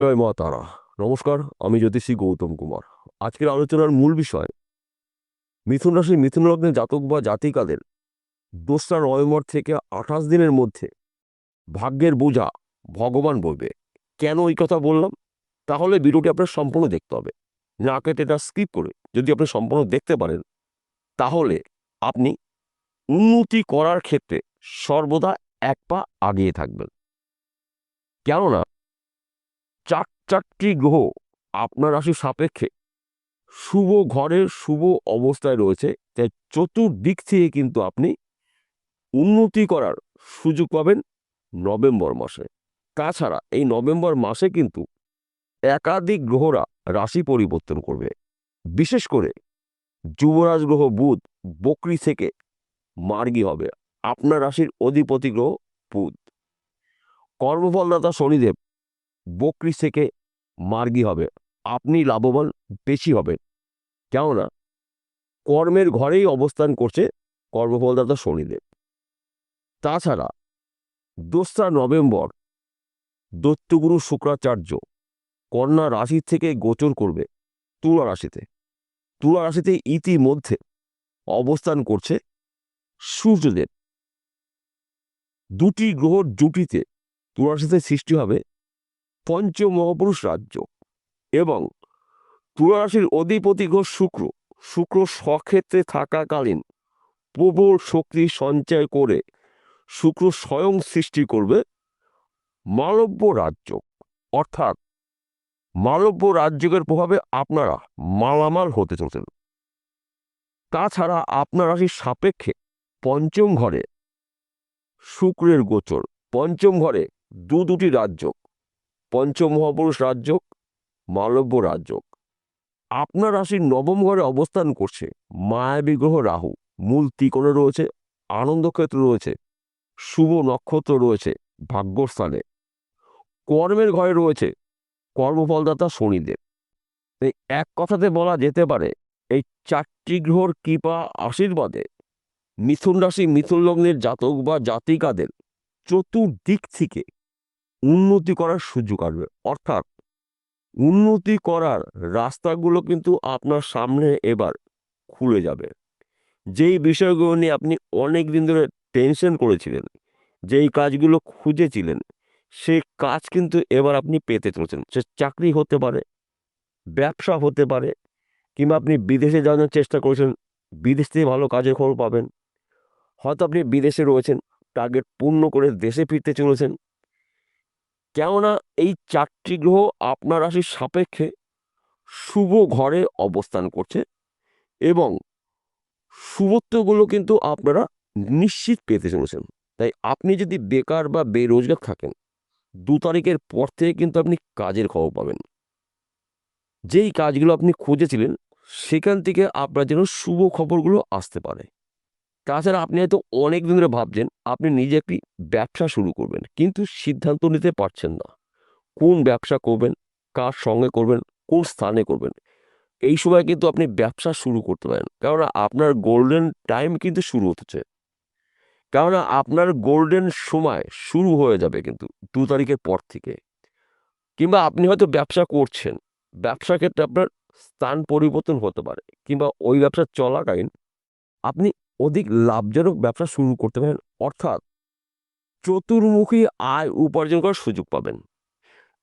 জয় মা তারা। নমস্কার, আমি জ্যোতিষী গৌতম কুমার। আজকের আলোচনার মূল বিষয়, মিথুন রাশি মিথুন লগ্নের জাতক বা জাতিকাদের দোসরা নভেম্বর থেকে আঠাশ দিনের মধ্যে ভাগ্যের বোঝা ভগবান বলবে। কেন এই কথা বললাম? তাহলে ভিডিওটি আপনার সম্পূর্ণ দেখতে হবে। না কেটে এটা স্কিপ করে যদি আপনি সম্পূর্ণ দেখতে পারেন, তাহলে আপনি উন্নতি করার ক্ষেত্রে সর্বদা এক পা আগিয়ে থাকবেন। কেননা চার চারটি গ্রহ আপনার রাশির সাপেক্ষে শুভ ঘরের শুভ অবস্থায় রয়েছে। তাই চতুর্দিক থেকে কিন্তু আপনি উন্নতি করার সুযোগ পাবেন নভেম্বর মাসে। তাছাড়া এই নভেম্বর মাসে কিন্তু একাধিক গ্রহরা রাশি পরিবর্তন করবে। বিশেষ করে যুবরাজ গ্রহ বুধ বকরি থেকে মার্গী হবে। আপনার রাশির অধিপতি গ্রহ বুধ। কর্মফলদাতা শনিদেব বকরি থেকে মার্গী হবে। আপনি লাভবান বেশি হবেন। কেননা, কর্মের ঘরেই অবস্থান করছে কর্মফলদাতা শনিদেব। তাছাড়া, দোসরা নভেম্বর, দৈত্যগুরু শুক্রাচার্য কন্যা রাশি থেকে গোচর করবে তুলা রাশিতে। তুলা রাশিতে ইতিমধ্যে অবস্থান করছে সূর্যদেব। দুটি গ্রহর জুটিতে তুলা রাশিতে সৃষ্টি হবে পঞ্চ মহাপুরুষ রাজ্য এবং তুলা রাশির অধিপতি গ্রহ শুক্র। শুক্র স্বক্ষেত্রে থাকাকালীন প্রবল শক্তি সঞ্চয় করে শুক্র স্বয়ং সৃষ্টি করবে মালব্য রাজ্য। অর্থাৎ মালব্য রাজ্যের প্রভাবে আপনারা মালামাল হতে চলছেন। তাছাড়া আপনার সাপেক্ষে পঞ্চম ঘরে শুক্রের গোচর। পঞ্চম ঘরে দু দুটি রাজ্য। পঞ্চম মহাপুরুষ রাজ্য মালব্য রাজ্য আপনার রাশির নবম ঘরে অবস্থান করছে মায়াবী গ্রহ রাহু। মূল ত্রিকোণে রয়েছে, আনন্দক্ষেত্র রয়েছে, শুভ নক্ষত্র রয়েছে ভাগ্যস্থানে। কর্মের ঘরে রয়েছে কর্মফলদাতা শনিদেব। এই এক কথাতে বলা যেতে পারে, এই চারটি গ্রহর কৃপা আশীর্বাদে মিথুন রাশি, মিথুন লগ্নের জাতক বা জাতিকাদের চতুর্দিক থেকে উন্নতি করার সুযোগ আসবে। অর্থাৎ উন্নতি করার রাস্তাগুলো কিন্তু আপনার সামনে এবার খুলে যাবে। যেই বিষয়গুলো নিয়ে আপনি অনেক দিন ধরে টেনশন করেছিলেন, যেই কাজগুলো খুঁজেছিলেন সেই কাজ কিন্তু এবার আপনি পেতে চলেছেন। সে চাকরি হতে পারে, ব্যবসা হতে পারে, কিংবা আপনি বিদেশে যাওয়ার চেষ্টা করেছেন, বিদেশ থেকে ভালো কাজের খবর পাবেন। হয়তো আপনি বিদেশে রয়েছেন টার্গেট পূর্ণ করে দেশে ফিরতে চলেছেন। কেননা এই চারটি গ্রহ আপনার রাশির সাপেক্ষে শুভ ঘরে অবস্থান করছে এবং শুভত্বগুলো কিন্তু আপনারা নিশ্চিত পেতে চলেছেন। তাই আপনি যদি বেকার বা বেরোজগার থাকেন, দু তারিখের পর থেকে কিন্তু আপনি কাজের খবর পাবেন। যেই কাজগুলো আপনি খুঁজেছিলেন, সেখান থেকে আপনার যেন শুভ খবরগুলো আসতে পারে। তাছাড়া আপনি হয়তো অনেক দিন ধরে ভাবছেন, আপনি নিজে একটি ব্যবসা শুরু করবেন, কিন্তু সিদ্ধান্ত নিতে পারছেন না। কোন ব্যবসা করবেন, কার সঙ্গে করবেন, কোন স্থানে করবেন, এই সময় কিন্তু আপনি ব্যবসা শুরু করতে পারেন। কেননা আপনার গোল্ডেন টাইম কিন্তু শুরু হতেছে কেননা আপনার গোল্ডেন সময় শুরু হয়ে যাবে কিন্তু দু তারিখের পর থেকে। কিংবা আপনি হয়তো ব্যবসা করছেন, ব্যবসা ক্ষেত্রে আপনার স্থান পরিবর্তন হতে পারে, কিংবা ওই ব্যবসা চলাকালীন আপনি অধিক লাভজনক ব্যবসা শুরু করতে পারেন, অর্থাৎ চতুর্মুখী আয় উপার্জন করার সুযোগ পাবেন।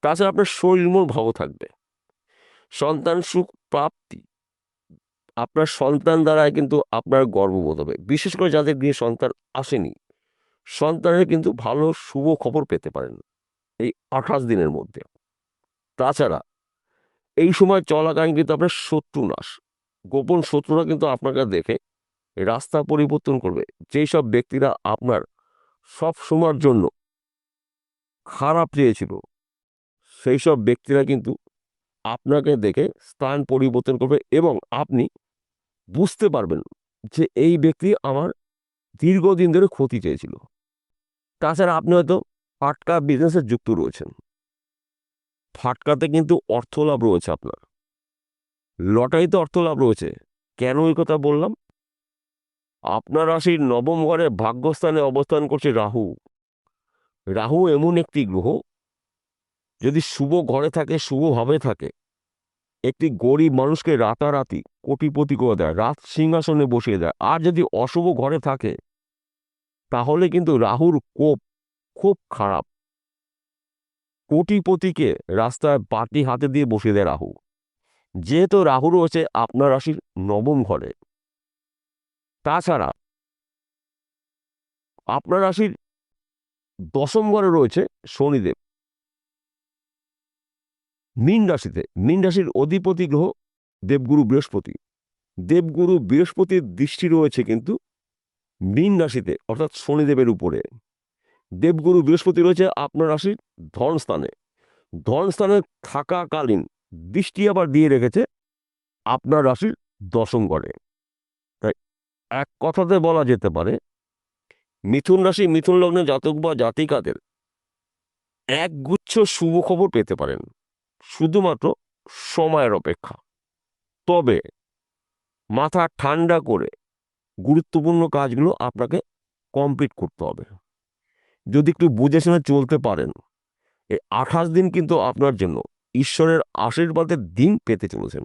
তাছাড়া আপনার শরীর মন ভালো থাকবে। সন্তান সুখ প্রাপ্তি, আপনার সন্তান দ্বারা কিন্তু আপনার গর্ববোধ হবে। বিশেষ করে যাদের গৃহে সন্তান আসেনি, সন্তানের কিন্তু ভালো শুভ খবর পেতে পারেন এই আঠাশ দিনের মধ্যে। তাছাড়া এই সময় চলাকালীন কিন্তু আপনার শত্রু নাশ গোপন শত্রুরা কিন্তু আপনাকে দেখে রাস্তা পরিবর্তন করবে। যেই সব ব্যক্তিরা আপনার সব সময়ের জন্য খারাপ চেয়েছিল, সেই সব ব্যক্তিরা কিন্তু আপনাকে দেখে স্থান পরিবর্তন করবে এবং আপনি বুঝতে পারবেন যে এই ব্যক্তি আমার দীর্ঘদিন ধরে ক্ষতি চেয়েছিল। তাছাড়া আপনি হয়তো ফাটকা বিজনেসে যুক্ত রয়েছেন। ফাটকাতে কিন্তু অর্থ লাভ রয়েছে আপনার। লটারিতে অর্থ লাভ রয়েছে। কেন এই কথা বললাম? আপনার রাশির নবম ঘরে ভাগ্যস্থানে অবস্থান করছে রাহু। রাহু এমন একটি গ্রহ, যদি শুভ ঘরে থাকে শুভভাবে থাকে, একটি গরিব মানুষকে রাতারাতি কোটিপতি করে দেয়, রাত সিংহাসনে বসিয়ে দেয়। আর যদি অশুভ ঘরে থাকে, তাহলে কিন্তু রাহুর কোপ খুব খারাপ। কোটিপতিকে রাস্তায় বাটি হাতে দিয়ে বসিয়ে দেয় রাহু। যেহেতু রাহু রয়েছে আপনার রাশির নবম ঘরে তাছাড়া আপনার রাশির দশম ঘরে রয়েছে শনিদেব। মীন রাশিতে, মীন রাশির অধিপতি গ্রহ দেবগুরু বৃহস্পতি। দেবগুরু বৃহস্পতির দৃষ্টি রয়েছে কিন্তু মীন রাশিতে, অর্থাৎ শনিদেবের উপরে। দেবগুরু বৃহস্পতি রয়েছে আপনার রাশির ধন স্থানে। ধন স্থানে থাকাকালীন দৃষ্টি আবার দিয়ে রেখেছে আপনার রাশির দশম ঘরে। এক কথাতে বলা যেতে পারে, মিথুন রাশি মিথুন লগ্নে জাতক বা জাতিকাদের এক গুচ্ছ শুভ খবর পেতে পারেন, শুধুমাত্র সময়ের অপেক্ষা। তবে মাথা ঠান্ডা করে গুরুত্বপূর্ণ কাজগুলো আপনাকে কমপ্লিট করতে হবে। যদি একটু বুঝে শুনে চলতে পারেন এই আঠাশ দিন কিন্তু আপনার জন্য ঈশ্বরের আশীর্বাদের দিন পেতে চলেছেন।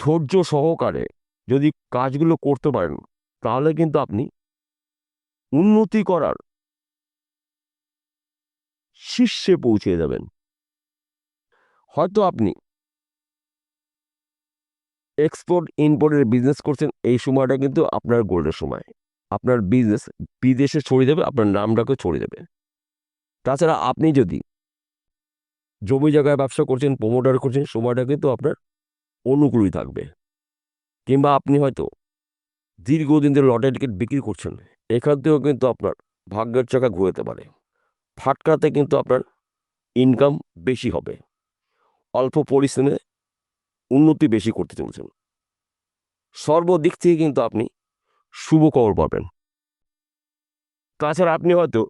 ধৈর্য সহকারে যদি কাজগুলো করতে পারেন, তাহলে কিন্তু আপনি উন্নতি করার শীর্ষে পৌঁছে যাবেন। হয়তো আপনি এক্সপোর্ট ইম্পোর্টের বিজনেস করছেন, এই সময়টা কিন্তু আপনার গোল্ডের সময়। আপনার বিজনেস বিদেশে ছড়িয়ে দেবে আপনার নামটাকে ছড়িয়ে দেবে তাছাড়া আপনি যদি জমি জায়গায় ব্যবসা করছেন প্রমোটার করছেন, সময়টা কিন্তু আপনার অনুকূলই থাকবে। কিংবা আপনি হয়তো দীর্ঘদিন ধরে লটারি টিকিট বিক্রি করছেন, এখান থেকেও কিন্তু আপনার ভাগ্যের চাকা ঘুরতে পারে। ফাটকাতে কিন্তু আপনার ইনকাম বেশি হবে। অল্প পরিশ্রমে উন্নতি বেশি করতে চলছেন। সর্বদিক থেকে কিন্তু আপনি শুভ খবর পাবেন। তাছাড়া আপনি হয়তো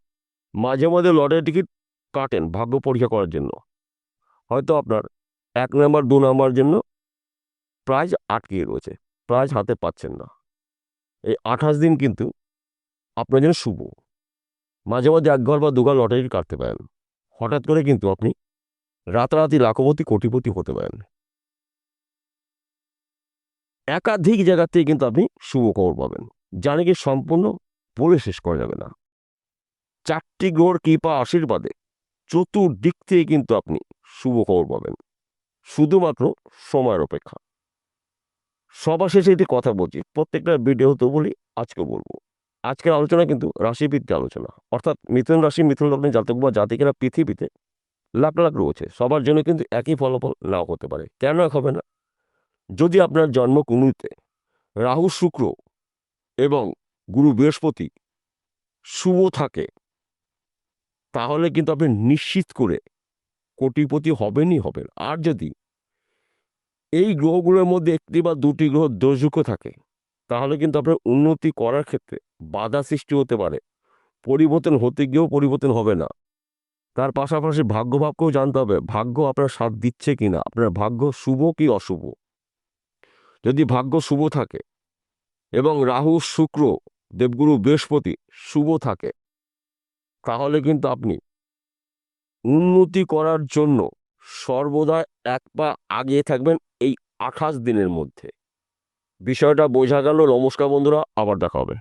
মাঝে মাঝে লটারি টিকিট কাটেন ভাগ্য পরীক্ষা করার জন্য। হয়তো আপনার এক নাম্বার, দু নাম্বার জন্য প্রাইজ আটকে রয়েছে। প্রাইজ হাতে পাচ্ছেন না। এই আঠাশ দিন কিন্তু আপনার জন্য শুভ। মাঝে মাঝে এক ঘর বা দুঘর লটারি কাটতে পারেন। হঠাৎ করে কিন্তু আপনি রাতারাতি লাখপতি, কোটিপতি হতে পারেন। একাধিক জায়গা থেকে কিন্তু আপনি শুভ খবর পাবেন, যা নাকি সম্পূর্ণ বলে শেষ করা যাবে না। চারটি গ্রহর কৃপা আশীর্বাদে চতুর্দিক থেকে কিন্তু আপনি শুভ খবর পাবেন, শুধুমাত্র সময়ের অপেক্ষা। সবার শেষে একটি কথা বলছি, প্রত্যেকটা ভিডিও তো বলি, আজকে বলব। আজকের আলোচনা কিন্তু রাশিভিত্তিক আলোচনা। অর্থাৎ মিথুন রাশি, মিথুন লগ্নে জাতক বা জাতিকেরা পৃথিবীতে লাখ লাখ রয়েছে। সবার জন্য কিন্তু একই ফলাফল নাও হতে পারে। কেন এক হবে না? যদি আপনার জন্ম কুণ্ডলিতে রাহু, শুক্র এবং গুরু বৃহস্পতি শুভ থাকে, তাহলে কিন্তু আপনি নিশ্চিত করে কোটিপতি হবেনই হবেন। আর যদি এই গ্রহগুলোর মধ্যে একটি বা দুটি গ্রহ দোষযুক্ত থাকে, তাহলে কিন্তু আপনার উন্নতি করার ক্ষেত্রে বাধা সৃষ্টি হতে পারে। পরিবর্তন হতে গিয়েও পরিবর্তন হবে না। তার পাশাপাশি ভাগ্য ভাবকেও জানতে হবে, ভাগ্য আপনার সাথ দিচ্ছে কি না? আপনার ভাগ্য শুভ কি অশুভ? যদি ভাগ্য শুভ থাকে এবং রাহু, শুক্র, দেবগুরু, বৃহস্পতি শুভ থাকে, তাহলে কিন্তু আপনি উন্নতি করার জন্য সর্বদা এক পা আগিয়ে থাকবেন এই আঠাশ দিনের মধ্যে। বিষয়টা বোঝা গেল। নমস্কার বন্ধুরা, আবার দেখা হবে।